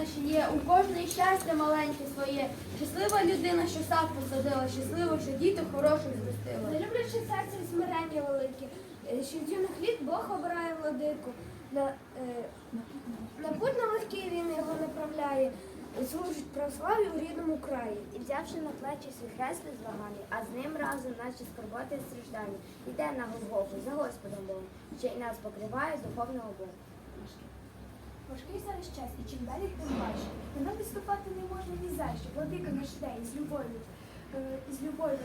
наші є, у кожної щастя маленьке своє. Щаслива людина, що сад посадила, щаслива, що діти хороших зростила. Не люблячи серцем смирення велике, е, що з юних літ Бог обирає владику. На, е, на путь на легкий він його направляє, служить православ'ю в рідному краї. І взявши на плечі свій хрест зламаний, а з ним разом наші скорботи і страждання, йде на Голгофу за Господом Богом, що й нас покриває з духовного Бога. Важкий зараз час, і чим далі, тим важче. На нам відступати не можна ні за що. Владика наш день з любов'ю, е, з любов'ю,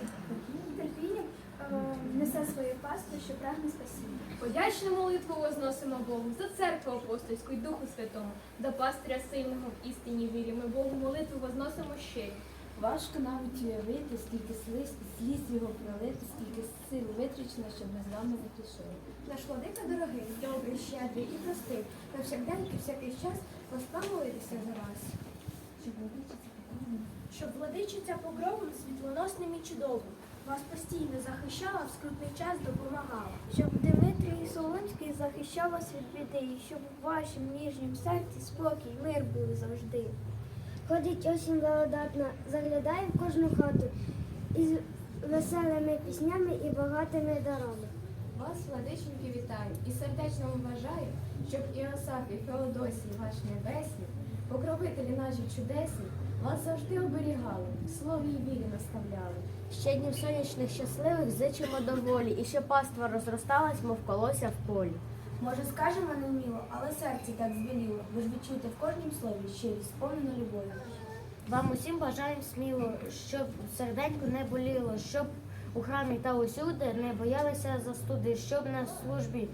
терпінням е, несе своє паство, що прагне спасіння. Подячну молитву возносимо Богу за церкву апостольську й Духу Святому, до пастиря сильного в істині вірі. Ми Богу молитву возносимо ще. Важко навіть уявити, скільки сліз, сліз його пролити, скільки сил витрачено, щоб ми з вами не пішли. Наш владика дорогий, добрий, щедрий і простий. На всякий час розпамолитися за вас. Щоб владичиця покровом Щоб владичиця покровом світлоносним і чудовим. Вас постійно захищала, в скрутний час допомагала. Щоб Дмитрій Солонський захищав вас від біди, і щоб у вашім ніжнім серці спокій, мир був завжди. Ходить осінь благодатна, заглядає в кожну хату із веселими піснями і багатими дарами. Вас, владичники, вітаю і сердечно вважаю, щоб Іосаф і Феодосій, ваш небесні, покровителі наші чудесні, вас завжди оберігали, слові й вірі наставляли. Ще днів сонячних щасливих зичимо до волі, і щоб паства розросталась, мов колося в полі. Може, скажемо неміло, але серце так збіліло. Ви ж відчуєте в кожнім слові щирість, сповнену любові. Вам усім бажаємо сміло, щоб серденько не боліло, щоб у храмі та усюди не боялися застуди, щоб на службі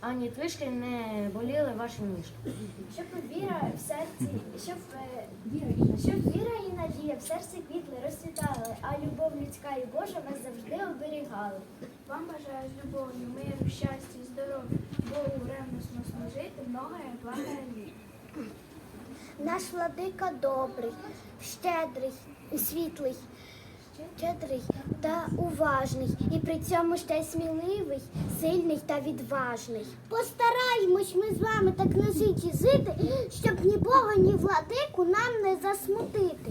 ані трішки не боліли ваші ніжки. Щоб віра в серці, щоб, е, Щоб віра і надія в серці квітли розцвітали, а любов людська і Божа вас завжди оберігали. вам бажаю з любов'ю, миру, щастя, здоров'я, Богу ревносно служити, многое благое літ. Наш владика добрий, щедрий, світлий, щедрий та уважний, і при цьому ще й сміливий, сильний та відважний. Постараємось ми з вами так на житті жити, щоб ні Бога, ні владику нам не засмутити.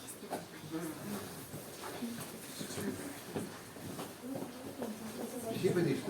Ще подійшли.